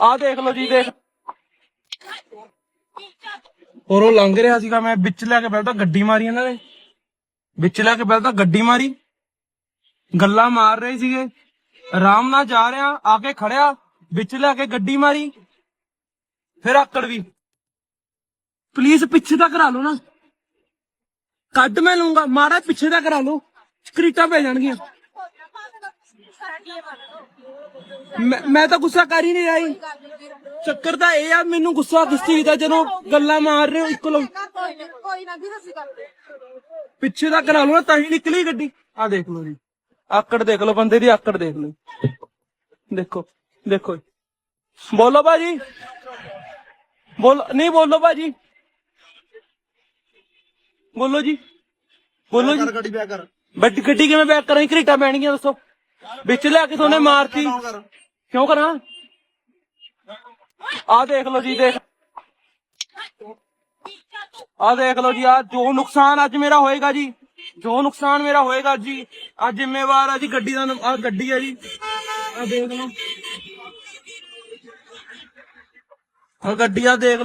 ਆਹ ਦੇਖ ਲਓ ਜੀ ਦੇਖ। ਔਰ ਉਹ ਲੰਘ ਰਿਹਾ ਸੀਗਾ ਮੈਂ ਵਿੱਚ ਲੈ ਕੇ ਪਹਿਲਾਂ ਤਾਂ ਗੱਡੀ ਮਾਰੀ ਇਹਨਾਂ ਨੇ। ਵਿੱਚ ਲੈ ਕੇ ਪਹਿਲਾਂ ਤਾਂ ਗੱਡੀ ਮਾਰੀ। ਗੱਲਾਂ ਮਾਰ ਰਹੇ ਸੀਗੇ। ਆਰਾਮ ਨਾਲ ਜਾ ਰਿਹਾ ਆ ਕੇ ਖੜਿਆ ਵਿੱਚ ਲੈ ਕੇ ਗੱਡੀ ਮਾਰੀ। ਫਿਰ ਆਕੜ ਵੀ। ਪਲੀਜ਼ ਪਿੱਛੇ ਤਾਂ ਕਰਾ ਲਓ ਨਾ। ਕੱਢ ਮੈਂ ਲੂੰਗਾ ਮਾੜਾ ਪਿੱਛੇ ਤਾਂ ਕਰਾ ਲਓ। ਸਕਰੀਟਾਂ ਪੈ ਜਾਣਗੀਆਂ। ਮੈਂ ਮੈਂ ਤਾਂ ਗੁੱਸਾ ਕਰ ਹੀ ਨਹੀਂ ਰਹੀ ਚੱਕਰ ਤਾਂ ਇਹ ਆ ਮੈਨੂੰ ਗੁੱਸਾ ਕਿਸ ਚੀਜ਼ ਦਾ ਜਦੋਂ ਗੱਲਾਂ ਮਾਰ ਰਹੇ ਹੋ ਇੱਕ ਲੋ ਕੋਈ ਨਾ ਕੋਈ ਨਾ ਵੀਰ ਅਸੀਂ ਕਰਦੇ ਪਿੱਛੇ ਦਾ ਕਰਾ ਲਓ ਨਾ ਤਾਂ ਹੀ ਨਿਕਲੀ ਗੱਡੀ। ਆ ਦੇਖ ਲਓ ਜੀ। ਆਕੜ ਦੇਖ ਲਓ ਬੰਦੇ ਦੀ ਆਕੜ ਦੇਖ ਲਓ। ਦੇਖੋ ਦੇਖੋ ਜੀ। ਬੋਲੋ ਬਾਜੀ ਬੋਲ ਨਹੀਂ ਬੋਲੋ ਬਾਜੀ ਬੋਲੋ ਜੀ। ਬੋਲੋ ਜੀ। ਗੱਡੀ ਪਿਆ ਕਰ। ਗੱਡੀ ਕਿਵੇਂ ਬੈਕ ਕਰਾਂ ਘਰੀਟਾ ਪੈਣਗੀਆਂ ਦੱਸੋ। ਵਿੱਚ ਲਿਆ ਕੇ ਤੁਹਾਨੂੰ ਮਾਰਤੀ। ਕਿਉਂ ਕਰਾਂ? ਆ ਦੇਖ ਲਓ ਜੀ ਦੇਖ। ਆ ਦੇਖ ਲਓ ਜੀ ਆ ਜੋ ਨੁਕਸਾਨ ਅੱਜ ਮੇਰਾ ਹੋਏਗਾ ਜੀ ਜੋ ਨੁਕਸਾਨ ਮੇਰਾ ਹੋਏਗਾ ਜੀ ਆ ਜ਼ਿੰਮੇਵਾਰ ਆ ਜੀ ਗੱਡੀ ਦਾ ਆ ਗੱਡੀ ਆ ਜੀ। ਆ ਦੇਖ ਲਓ। ਆ ਗੱਡੀ ਆ ਦੇਖ ਲਓ।